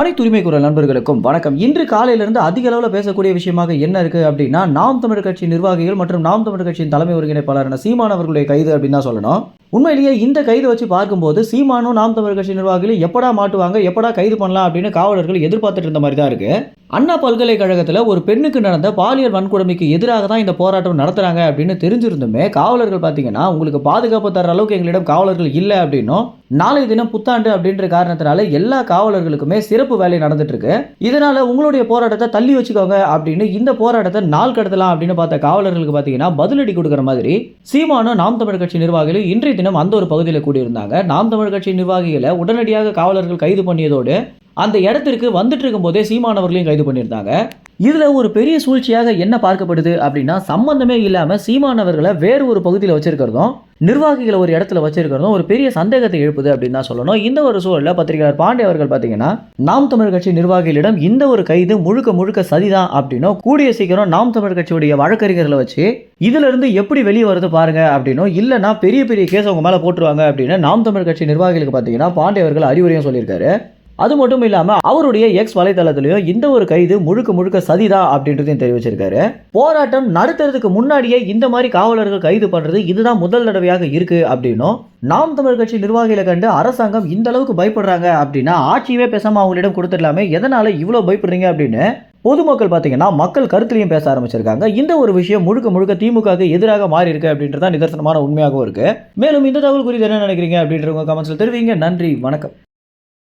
அனைத்து உரிமை குரல் நண்பர்களுக்கும் வணக்கம். இன்று காலையிலிருந்து அதிக அளவில் பேசக்கூடிய விஷயமாக என்ன இருக்குது அப்படின்னா நாம் தமிழர் கட்சி நிர்வாகிகள் மற்றும் நாம் தமிழர் கட்சியின் தலைமை ஒருங்கிணைப்பாளரான சீமான் அவர்களுடைய கைது அப்படின்னு தான் சொல்லணும். உண்மையிலேயே இந்த கைது வச்சு பார்க்கும்போது சீமானும் நாம் தமிழர் கட்சி நிர்வாகிகளும் எப்படா மாட்டுவாங்க எப்படா கைது பண்ணலாம் அப்படின்னு காவலர்கள் எதிர்பார்த்துட்டு இருந்த மாதிரி தான் இருக்கு. அண்ணா பல்கலைக்கழகத்தில் ஒரு பெண்ணுக்கு நடந்த பாலியல் வன்கொடுமைக்கு எதிராக தான் இந்த போராட்டம் நடத்துறாங்க அப்படின்னு தெரிஞ்சிருந்துமே காவலர்கள் பார்த்தீங்கன்னா உங்களுக்கு பாதுகாப்பு தர அளவுக்கு எங்களிடம் காவலர்கள் இல்லை அப்படின்னும் நாளை தினம் புத்தாண்டு அப்படின்ற காரணத்தினால எல்லா காவலர்களுக்குமே சிறப்பு வேலை நடந்துட்டு இருக்கு. இதனால உங்களுடைய போராட்டத்தை தள்ளி வச்சுக்கோங்க அப்படின்னு இந்த போராட்டத்தை நாள் கடத்தலாம் அப்படின்னு பார்த்த காவலர்களுக்கு பார்த்தீங்கன்னா பதிலடி கொடுக்குற மாதிரி சீமானும் நாம் தமிழர் கட்சி நிர்வாகிகளும் இன்றைய தினம் அந்த ஒரு பகுதியில் கூடியிருந்தாங்க. நாம் தமிழ் கட்சி நிர்வாகிகளை உடனடியாக காவலர்கள் கைது பண்ணியதோடு அந்த இடத்திற்கு வந்துட்டு இருக்கும்போதே சீமானவர்களையும் கைது பண்ணியிருந்தாங்க. இதில் ஒரு பெரிய சூழ்ச்சியாக என்ன பார்க்கப்படுது அப்படின்னா சம்பந்தமே இல்லாமல் சீமானவர்களை வேறு ஒரு பகுதியில் வச்சிருக்கிறதும் நிர்வாகிகளை ஒரு இடத்துல வச்சிருக்கிறதும் ஒரு பெரிய சந்தேகத்தை எழுப்புது அப்படின்னு தான் சொல்லணும். இந்த ஒரு சூழலில் பத்திரிகையாளர் பாண்டே அவர்கள் பார்த்தீங்கன்னா நாம் தமிழ் கட்சி நிர்வாகிகளிடம் இந்த ஒரு கைது முழுக்க முழுக்க சதிதான் அப்படின்னும் கூடிய சீக்கிரம் நாம் தமிழ் கட்சியுடைய வழக்கறிஞர்களை வச்சு இதிலிருந்து எப்படி வெளியே வருது பாருங்க அப்படின்னும் இல்லைன்னா பெரிய பெரிய கேஸ் அவங்க மேலே போட்டுருவாங்க அப்படின்னு நாம் தமிழ் கட்சி நிர்வாகிகளுக்கு பார்த்தீங்கன்னா பாண்டே அவர்கள் அறிவுரையும் சொல்லியிருக்காரு. அது மட்டும் இல்லாமல் அவருடைய எக்ஸ் வலைதளத்திலையும் இந்த ஒரு கைது முழுக்க முழுக்க சதிதா அப்படின்றதையும் தெரிவிச்சிருக்காரு. போராட்டம் நடத்துறதுக்கு முன்னாடியே இந்த மாதிரி காவலர்கள் கைது பண்ணுறது இதுதான் முதல் தடவையாக இருக்கு அப்படின்னும் நாம் தமிழ் கட்சி நிர்வாகிகளை கண்டு அரசாங்கம் இந்த அளவுக்கு பயப்படுறாங்க அப்படின்னா ஆட்சியவே பேசாமல் அவங்களிடம் கொடுத்துடலாமே எதனால இவ்வளோ பயப்படுறீங்க அப்படின்னு பொதுமக்கள் பார்த்தீங்கன்னா மக்கள் கருத்துலையும் பேச ஆரம்பிச்சிருக்காங்க. இந்த ஒரு விஷயம் முழுக்க முழுக்க திமுகவுக்கு எதிராக மாறி இருக்கு அப்படின்றதான் நிதர்சனமான உண்மையாகவும் இருக்கு. மேலும் இந்த தகவல் குறித்து என்ன நினைக்கிறீங்க அப்படின்றவங்க கமெண்ட்ஸில் தெரிவிங்க. நன்றி வணக்கம்.